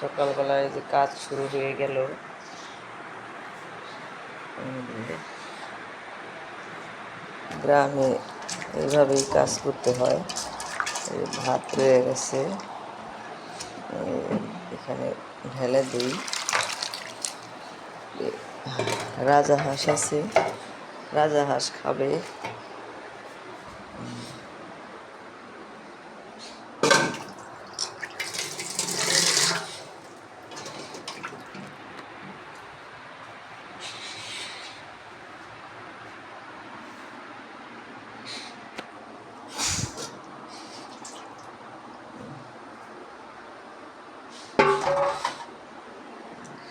সকালবেলায় যে কাজ শুরু হয়ে গেল। গ্রামে এইভাবেই কাজ করতে হয়। ভাত রয়ে গেছে। এখানে ঢেলে দিই। রাজা হাঁস আছে। রাজা হাঁস খাবে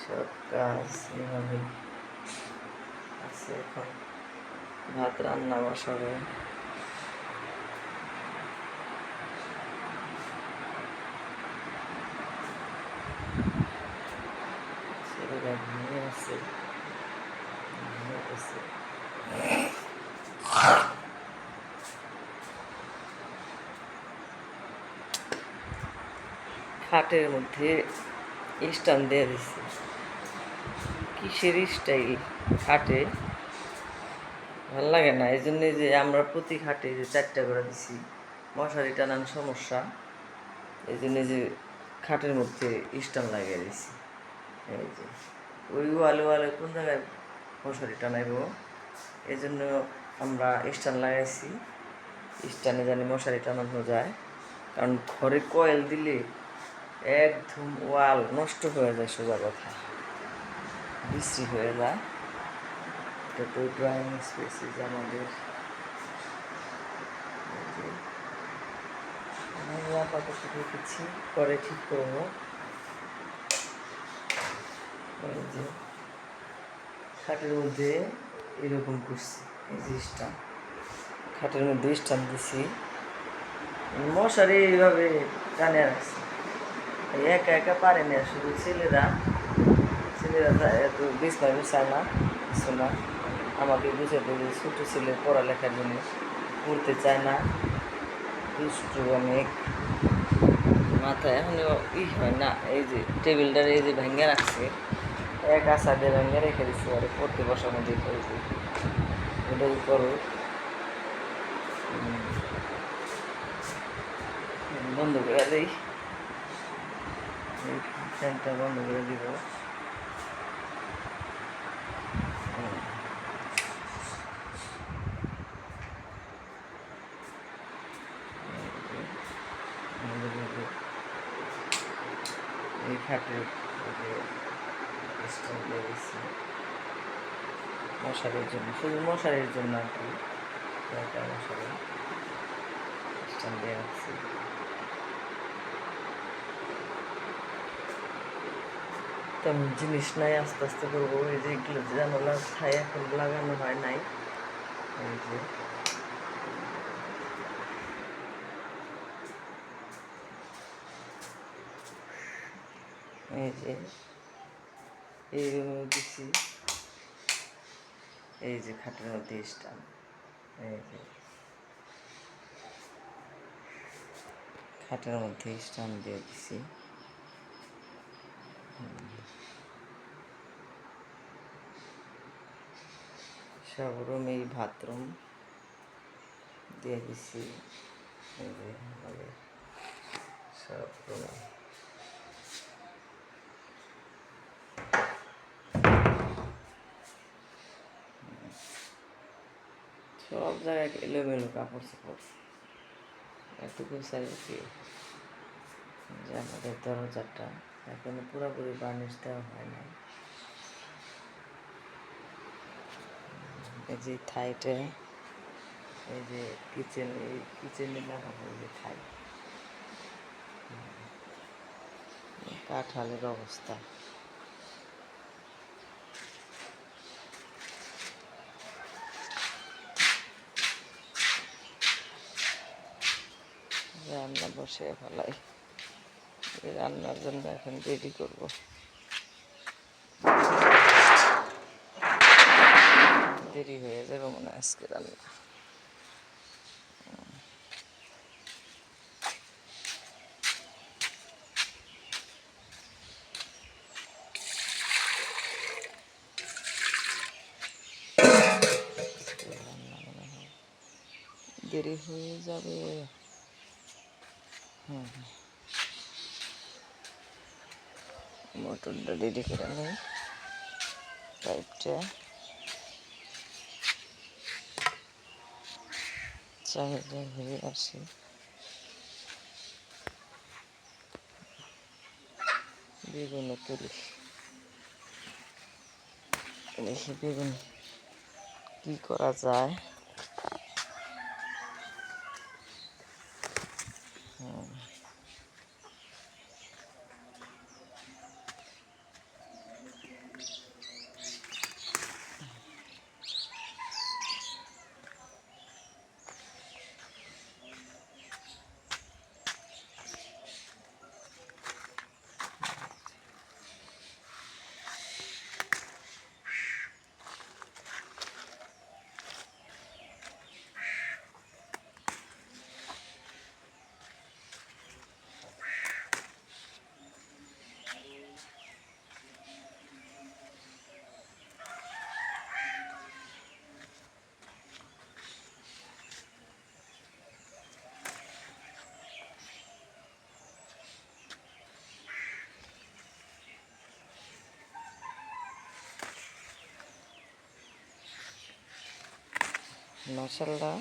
সব কাজ এভাবে আছে এখন ভাত রান্না বসাবে ছেলেরা ঘুমিয়ে। খাটের মধ্যে স্টান দিয়ে দিছে কিসের স্টাইল খাটে ভালো লাগে না, এই জন্যে যে আমরা প্রতি খাটে যে চারটা করে দিছি, মশারি টানান সমস্যা। এই জন্যে যে খাটের মধ্যে স্টান লাগিয়ে দিছি। এই যে, ওই ওয়ালে ওয়ালে কোন জায়গায় মশারি টানাইব? এই জন্য আমরা স্টান লাগাইছি। স্টানে জানি মশারি টানানো যায়। কারণ ঘরে কয়েল দিলে একদম ওয়াল নষ্ট হয়ে যায় সোজা কথা। বিশ্রী হয়ে যায় এটা তো ড্রয়িং স্পেসিস আমাদের। আপাতত রেখেছি, পরে ঠিক করব। যে, খাটের মধ্যে এরকম করছি, এই যে স্টান খাটের মধ্যে স্টান দিছি। মশারি এইভাবে টানে রাখছি। একা একা পারে না, শুধু ছেলেরা। ছেলেরা যা- এত বিছনা বিছায় না কিছু আমাকে বুঝাতে যে ছোটো ছেলে পড়ালেখার জিনিস পড়তে চায় না দুষ্টু অনেক মাথায় এখনও ই হয় না এই যে টেবিলটার এই যে ভেঙে রাখছে এক আশা দিয়ে ভেঙে রেখে দিচ্ছে আর পড়তে বসার মধ্যে করেছি ওটাই করো বন্ধ করে দেই ফ্যানটা বন্ধ করে দিব হুম। আমাদের এই যে- এই খাটের উপরে স্টোন দিয়ে মশারির জন্য, শুধু মশারির জন্য আর কি। একটা মশারি। স্টোন দিয়ে রাখছি তেমন জিনিস নাই, আস্তে আস্তে করব। এই যে এগুলো জানালা ছাই এখন লাগানো হয় নাই। এই যে এই যে এই রুমেও দিছি। এই যে খাটের মধ্যে স্টান এই যে। খাটের মধ্যে স্টান দিয়ে দিছি। সব রুমেই বাথরুম দিয়ে দিছি। এই সব রুমে সব জায়গায় এলোমেলো কাপড় চোপড়। সাইজ কি? যে আমাদের দরজাটা এখনও পুরোপুরি বার্নিশ দেওয়া হয় নাই। এই যে থাইটে এই যে কিচেন এই কিচেনে লাগানো এই যে থাই কাঁঠালের অবস্থা। রান্না বসে ফেলাই। রান্নার জন্য এখন দেরি করব। দেরি হয়ে যাবে মনে হয় আজকে রান্না। দেরি হয়ে যাবে। মোটরটা রেডি করে নেই। পাইপটা চাহিদা হয়ে আসে বেগুনও তুলি দেখি বেগুন কি করা যায়। মশলা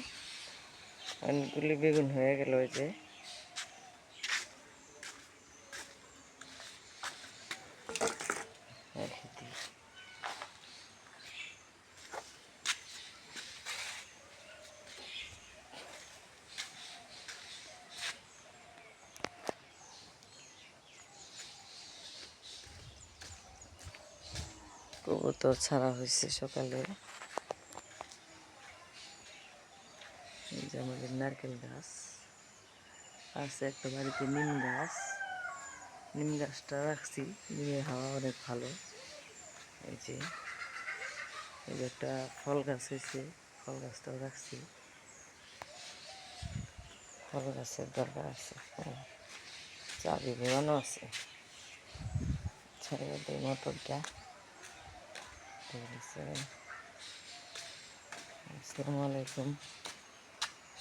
অনেকগুলি বেগুন হয়ে গেল ওই যে। কবুতর ছাড়া হয়েছে সকালে এই যে আমাদের নারকেল গাছ আছে একটা বাড়িতে নিম গাছ নিম গাছটা রাখছি নিমের হাওয়া অনেক ভালো এই যে এই যে একটা ফল গাছ হয়েছে ফল গাছটাও রাখছি ফল গাছের দরকার আছে চাবি ঘোরানো আছে ছেড়ে আসসালামু আলাইকুম